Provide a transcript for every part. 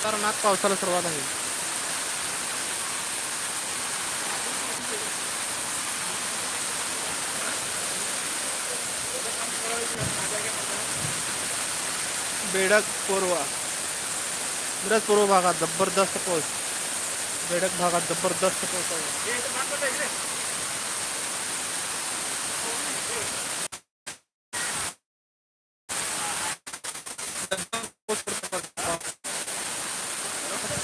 खतरनाक पावसाला सुरुवात आहे. बेडक पूर्वा मिरज पूर्व भागात जबरदस्त पाऊस. बेडक भागात जबरदस्त पाऊस आहे. पाऊस पडतो.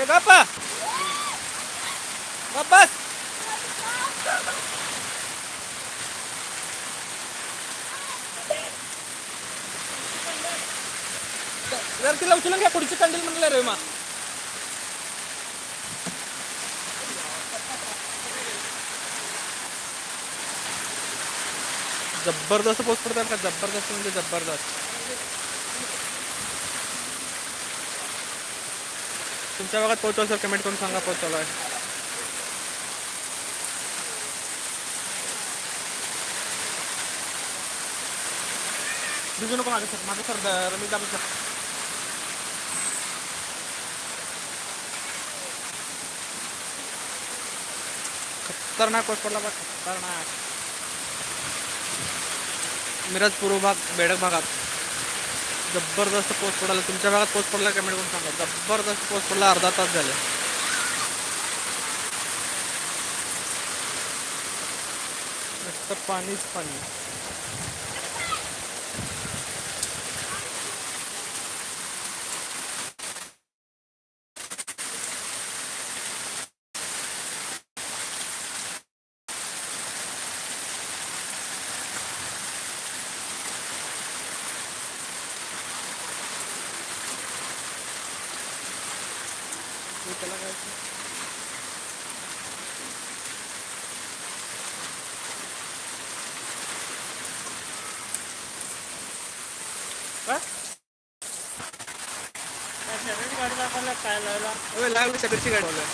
ए गप्पा. गप बस जर तिला उचलून घ्या पुढची कंडील म्हणलं रे मा. जबरदस्त पोस्ट पडतात का? जबरदस्त म्हणजे जबरदस्त. तुमच्या भागात पोहोचवा सर कमेंट करून सांगा पोहोचवला आहे. भिजू नको मागे सर मागे सर रमेश दाबे सर. खतरनाक पाऊस पडला बा खतरनाक. मिरज पूर्व भाग बेडक भागात. जबरदस्त पाऊस पडला. तुमच्या भागात पाऊस पडला कमेंट करून सांगा. जबरदस्त पाऊस पडला अर्धा तास झाले. नुसतं पाणीच पाणी. हे त्याला काय ते? काय? गाडी दाखवल्या काय लावला अबे, लागली सगळीची गाडी बोलूया.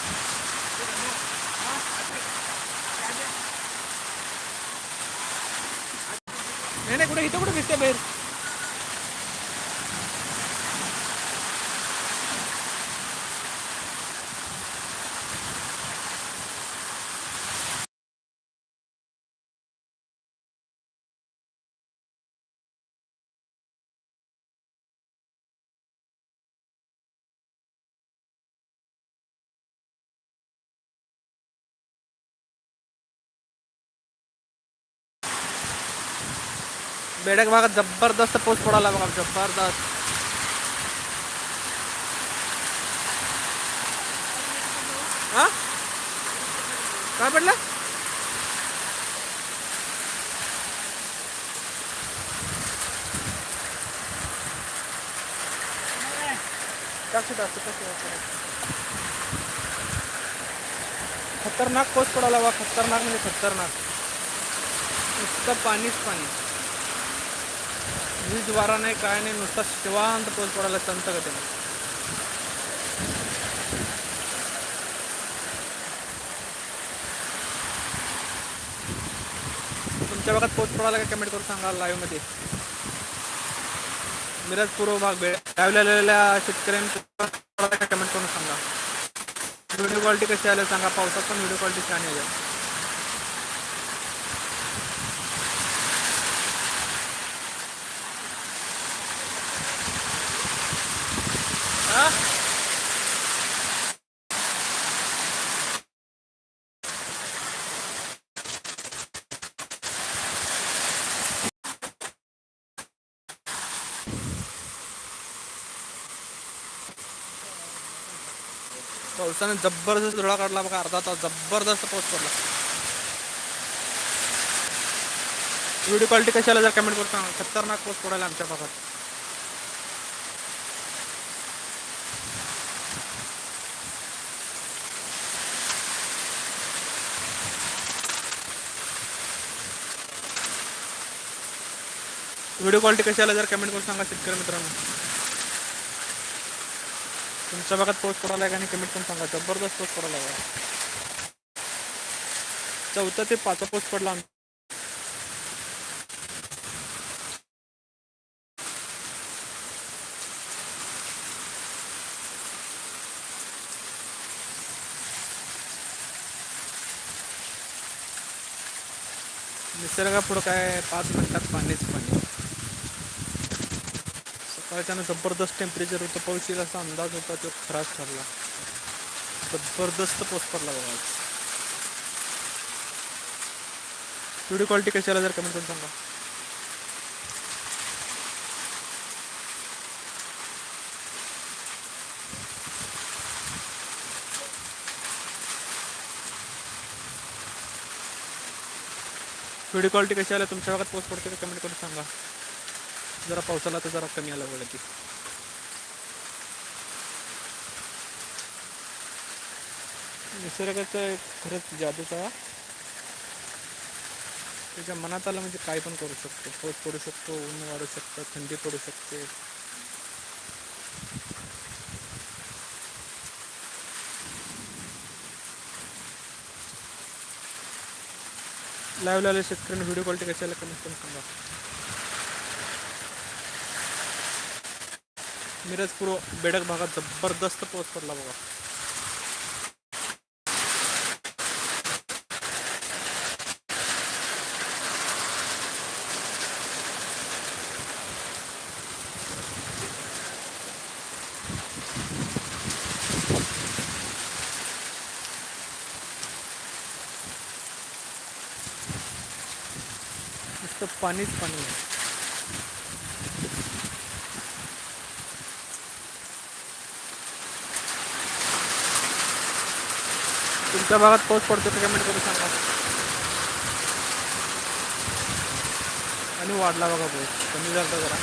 नाही नाही कुठे इथं कुठे दिसते बाहेर बेडक भागात जबरदस्त पाऊस पडायला बघा जबरदस्त. हा? काय पडलं टाकू टाकू टाकू खतरनाक पाऊस पडायला बा खतरनाक म्हणजे खतरनाक. नुसतं पाणीच पाणी. वीज वारा नाही काय नाही नुसता शिवांत पाऊस पडायला संत गतीने. तुमच्या भागात पोच पडायला काय कमेंट करून सांगा लाईव्हमध्ये? मिरज पूर्व भाग बेळ लावलेल्या शेतकऱ्यांना कमेंट करून सांगा व्हिडिओ क्वालिटी कशी आली सांगा पावसात पण व्हिडिओ क्वालिटी छान आहे हा? पावसाने जबरदस्त धुळा काढला बघा अर्धा तास जबरदस्त पाऊस पडला. व्हिडिओ क्वालिटी कशी आला जर कमेंट करून खतरनाक पाऊस पडायला आमच्या भागात. व्हिडिओ क्वालिटी कशी आला जर कमेंट करून सांगा शेतकरी मित्रांनो. तुमच्या भागात पोस्ट पडायला का आणि कमेंट पण सांगा. जबरदस्त पोस्ट पडायला आहे चौथा ते पाचवा पोस्ट पडला आम- निसर्गापुढं काय पाच मिनिटात पाणीच पाणी. सकाळच्यानं जबरदस्त टेम्परेचर होतं पाऊस येईल असा अंदाज होता तो खराब ठरला. जबरदस्त पाऊस पडला बघा व्हिडिओ क्वालिटी कशी आला जर कमेंट करून सांगा. व्हिडिओ क्वालिटी कशी आल्या तुमच्या भागात पोस्ट पडते कमेंट करून सांगा. जरा पावसाला तर जरा कमी आला वेळ ती निसर्गाचा खरंच जादूचा त्याच्या मनात आलं म्हणजे काय पण करू शकतो. पाऊस पडू शकतो ऊन वाढू शकतं थंडी पडू शकते. लाईव्ह लावले शेतकऱ्यांनी व्हिडिओ क्वालिटी कशाला कमी करून सांगा. मिरज पूर्व बेडक भागात ज़बरदस्त पाऊस पडला बघा. पाणीच पाणी आहे तुमच्या भागात पाऊस पडतो का कमेंट करून सांगा आणि वाढला बघा पाऊस कमी झाला जरा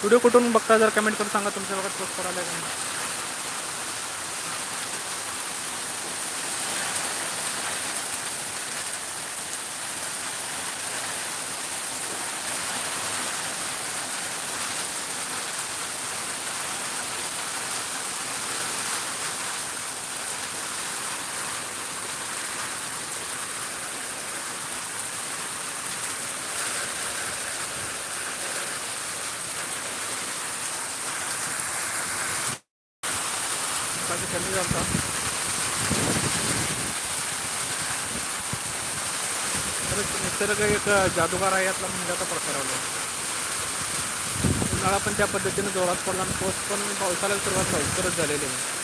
व्हिडिओ कुठून बघता जर कमेंट करून सांगा तुमच्या भागात पाऊस पडायला का नाही. बाकी खरंच निसर्ग एक जादूगार आहे यातला म्हणजे आता प्रकारावला उन्हाळा पण त्या पद्धतीने जोरात पडला आणि पाऊस पण पावसाला सुरुवात लवकरच झालेली आहे.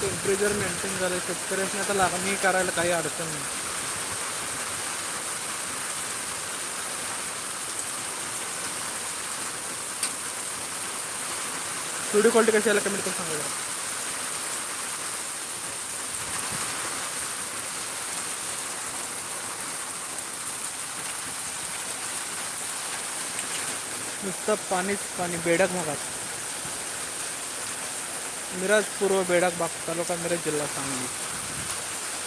टेम्परेचर मेंटेन झालं शेतकऱ्यांनी आता लागणी करायला काही अडचण नाही. व्हिडिओ क्वालिटी कशी आला कमेंट करून सांगा जरा. नुसतं पाणीच पाणी बेडक भागात. मिरज पूर्व बेडक भाग तालुका मिरज जिल्हा सांगली.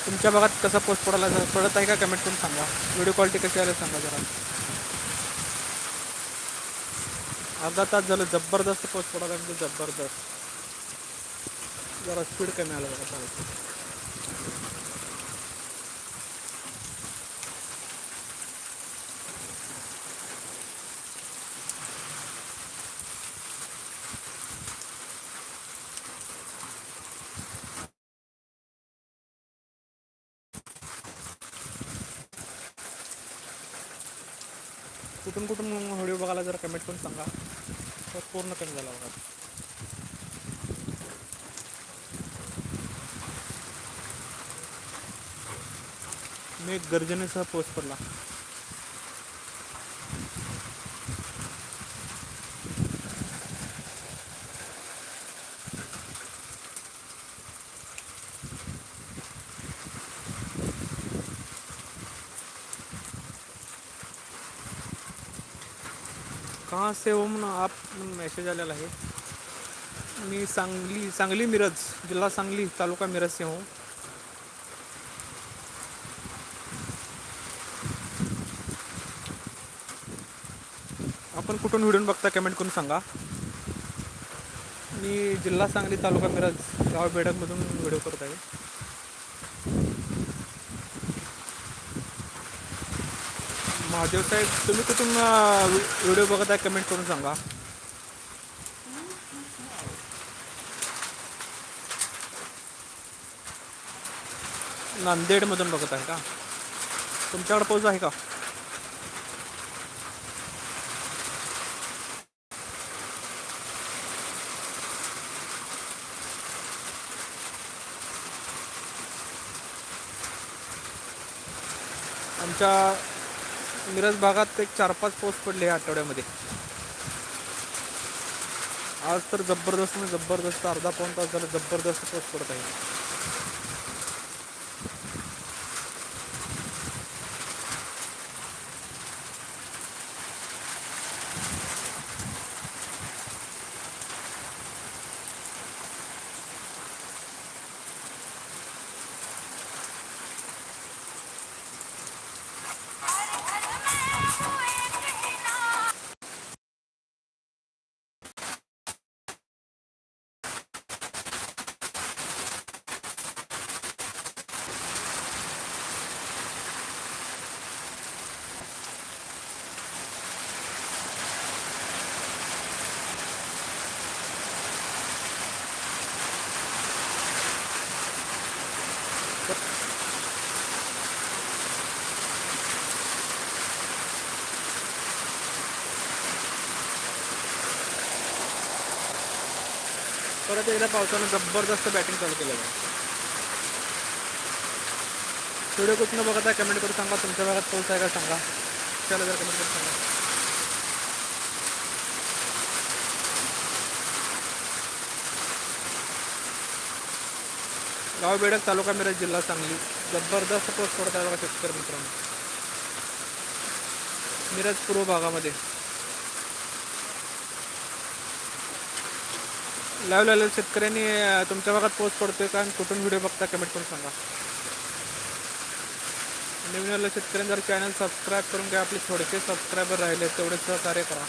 तुमच्या भागात कसा पोस्ट पडायला पडत आहे का कमेंट करून सांगा. व्हिडिओ क्वालिटी कशी आली सांगा जरा. अर्धा तास झालं जबरदस्त पोच पडायला जबरदस्त. जरा स्पीड कमी आला बघा पाऊस सांगा. तर पूर्ण कमी झाला बघा. मी एक गर्जनेसह पोच पडला. कहाँ से हो म्हणून आप मेसेज आलेला आहे. मी सांगली सांगली मिरज जिल्हा सांगली तालुका मिरज से हूँ. आपण कुठून व्हिडिओ बघता कमेंट करून सांगा. मी जिल्हा सांगली तालुका मिरज गाव बेडकमधून व्हिडिओ करत आहे. महादेव साहेब तुम्ही कुठून व्हिडिओ बघत आहे कमेंट करून सांगा. नांदेडमधून बघत आहे का? तुमच्याकडे पाऊस आहे का? आमच्या मिरज भागात एक चार पाच पाऊस पडले या आठवड्यामध्ये. आज तर जबरदस्त जबरदस्त अर्धा पाऊण तास झाला जबरदस्त पाऊस पडत आहे. परत एकदा पावसानं जबरदस्त बॅटिंग चालू केलं आहे. व्हिडिओ कुठनं बघत आहे कमेंट करून सांगा. तुमच्या भागात पाऊस आहे का सांगा. चला जर कमेंट करून सांगा. गाव बेडक तालुका मिरज जिल्हा सांगली. जबरदस्त पाऊस पडत आहे बघा शेतकरी मित्रांनो. मिरज पूर्व भागामध्ये. लाईव्ह लावलेल्या शेतकऱ्यांनी तुमच्या भागात पोच पडतोय का? आणि कुठून व्हिडिओ बघता? कमेंट करून सांगा. नवीन आलेल्या शेतकऱ्यांनी जर चॅनल सबस्क्राईब करून घ्या आपले थोडेसे सबस्क्रायबर राहिले तेवढे सहकार्य करा.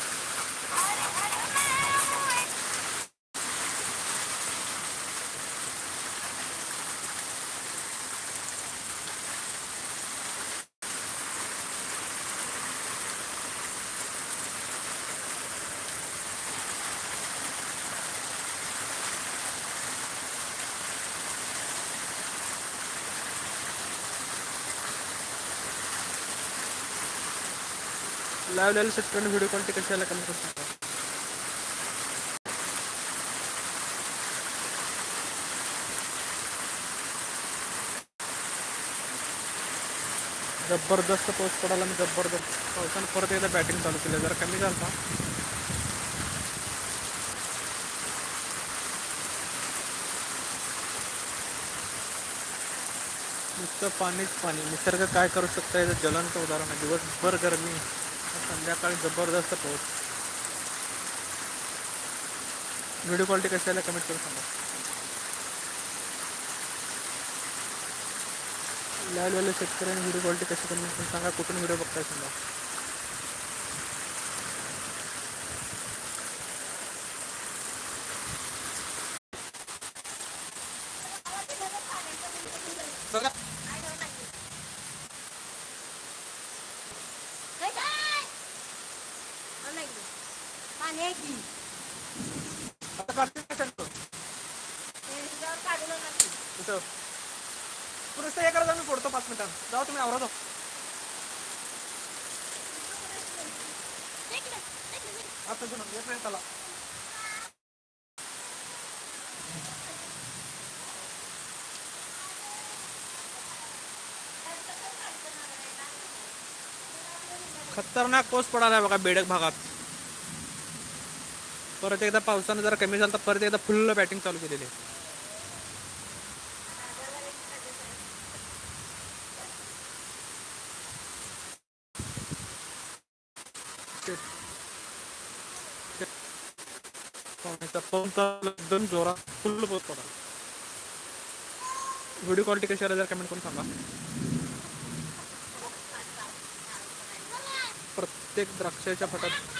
लाईव्ह लावलेल्या शेतकऱ्यांनी व्हिडिओ क्वालिटी कशी आला कमी करू शकता जबरदस्त पाऊस पडायला मी जबरदस्त. पावसानं परत एकदा बॅटिंग चालू केलं. जरा कमी झालं नुसतं पाणीच पाणी. निसर्ग काय करू शकता याचं ज्वलंत उदाहरण आहे. दिवसभर गरमी संध्याकाळी जबरदस्त पाऊस व्हिडिओ क्वालिटी कशी आल्या कमेंट करून सांगा. लाईव्ह शेतकऱ्यांनी व्हिडिओ क्वालिटी कशी कमी करून सांगा कुठून व्हिडिओ बघताय सांगा बघा पाणी आहे की आता काढते का सांगतो त्याच्यावर काढू नका की. कुठं पुरुष हे करा मी फोडतो पाच मिनिटात जाऊ तुम्ही आवरा जाऊ आता जण येत नाही त्याला. खतरनाक पाऊस पडायला बघा बेडक भागात. परत एकदा पावसानं जरा कमी झालं तर परत एकदा फुल्ल बॅटिंग चालू केलेली आहे. पाण्याचा पाऊस एकदम जोरात फुल्ल पाऊस पडा व्हिडिओ क्वालिटी कशी आली जर कमेंट करून सांगा. प्रत्येक द्राक्षाच्या फटात